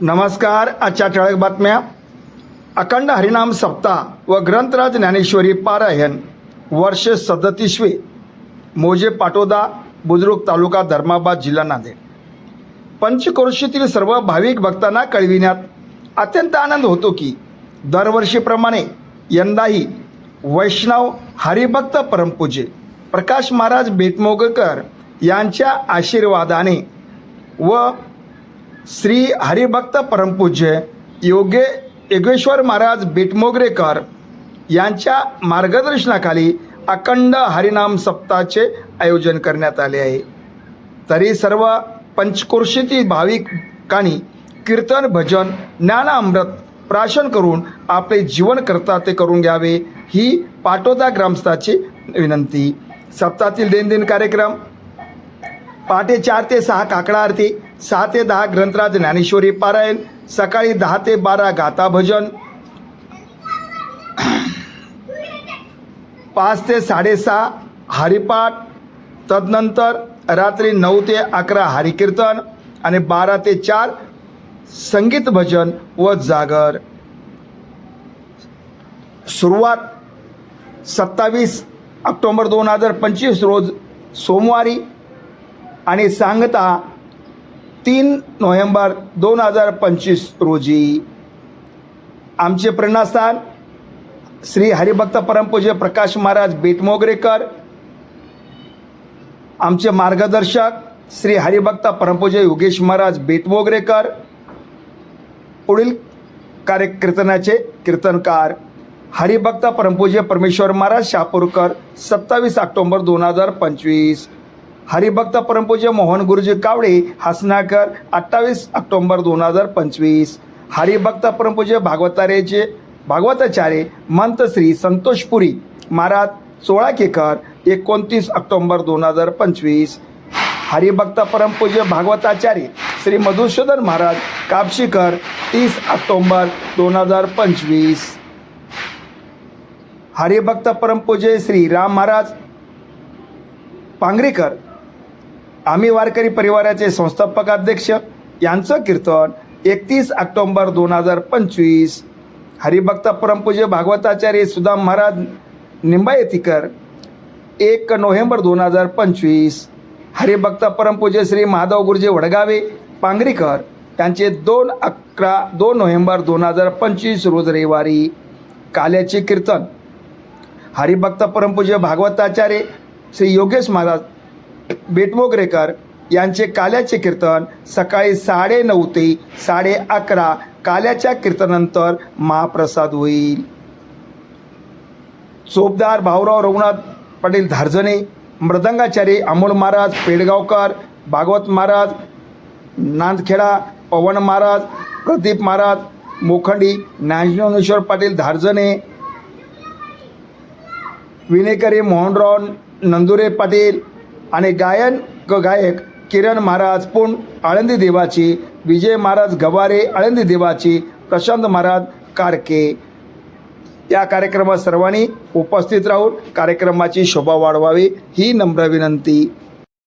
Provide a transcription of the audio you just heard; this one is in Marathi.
नमस्कार आजच्या ठळक बातम्या. अखंड हरिनाम सप्ताह व ग्रंथराज ज्ञानेश्वरी पारायण वर्ष सदतीसवे. मोजे पाटोदा बुजुर्ग तालुका धर्माबाद जिल्हा नांदेड. पंचक्रोशीतील सर्व भाविक भक्तांना कळविण्यात अत्यंत आनंद होतो की दरवर्षीप्रमाणे यंदाही वैष्णव हरिभक्त परमपूजे प्रकाश महाराज बेटमोगकर यांच्या आशीर्वादाने व श्री हरिभक्त परमपूज्य योगे योगेश्वर महाराज बिटमोगरेकर यांच्या मार्गदर्शनाखाली अखंड हरिनाम सप्ताहाचे आयोजन करण्यात आले आहे. तरी सर्व पंचकोर्शीतील भाविकांनी कीर्तन भजन ज्ञानामृत प्राशन करून आपले जीवन करता ते करून घ्यावे ही पाटोदा ग्रामस्थाची विनंती. सप्ताहातील दैनंदिन कार्यक्रम पहाटे चार ते सहा काकडा आरती सहा ते दहा ग्रंथराज ज्ञानेश्वरी पारायण सकाळी दहा ते बारा गाथा भजन पाच ते साडेसहा हरिपाठ तदनंतर रात्री नऊ ते अकरा हरिकीर्तन आणि बारा ते चार संगीत भजन व जागर. सुरुवात सत्तावीस ऑक्टोंबर दोन हजार पंचवीस रोज सोमवारी आणि सांगता तीन नोव्हेंबर दोन हजार पंचवीस रोजी आमचे प्रेरणास्थान श्री हरिभक्त परमपूज्य प्रकाश महाराज बेटमोगरेकर आमचे मार्गदर्शक श्री हरिभक्त परमपूज्य योगेश महाराज बेटमोगरेकर पुढील कार्य कीर्तनाचे कीर्तनकार हरिभक्त परमपूज्य परमेश्वर महाराज शापूरकर सत्तावीस ऑक्टोंबर दोन हजार पंचवीस. हरिभक्त परमपूज्य मोहन गुरुजी कावडे हसनाकर अठ्ठावीस ऑक्टोंबर दोन हजार पंचवीस. हरिभक्त परमपूज्य भागवतारेचे भागवताचार्य मंत श्री संतोषपुरी महाराज सोळाकेकर एकोणतीस ऑक्टोंबर दोन हजार पंचवीस. हरिभक्त परमपूज्य भागवताचार्य श्री मधुसूदन महाराज कापशीकर तीस ऑक्टोंबर दोन हजार पंचवीस. हरिभक्त परमपूज्य श्री राम महाराज पांगरेकर आम्ही वारकरी परिवाराचे संस्थापक अध्यक्ष. यांचं कीर्तन एकतीस ऑक्टोंबर दोन हजार पंचवीस. हरिभक्त परमपूज्य भागवताचार्य सुदाम महाराज निंबायतीकर एक नोव्हेंबर दोन हजार पंचवीस. हरिभक्त परमपूज्य श्री माधव गुरुजी वडगावे पांगरीकर त्यांचे दोन अकरा दोन नोव्हेंबर दोन हजार पंचवीस रोज रविवारी काल्याचे कीर्तन. हरिभक्त परमपूज्य भागवताचार्य श्री योगेश महाराज बेटमोगरेकर यांचे काल्याचे कीर्तन सकाळी साडे नऊ ते साडे अकरा काल्याच्या कीर्तनानंतर महाप्रसाद होईल. चोपदार भाऊराव रघुनाथ पाटील धारजणे मृदंगाचार्य अमोल महाराज पेडगावकर भागवत महाराज नांदखेडा पवन महाराज प्रदीप महाराज मोखंडी ज्ञानेश्वर पाटील धारजणे विनेकरी मोहनराव नंदुरे पाटील आणि गायन ग गायक किरण महाराज पुण आळंदी देवाची विजय महाराज गवारे आळंदी देवाची प्रशांत महाराज कारके. या कार्यक्रमात सर्वांनी उपस्थित राहून कार्यक्रमाची शोभा वाढवावी ही नम्र विनंती.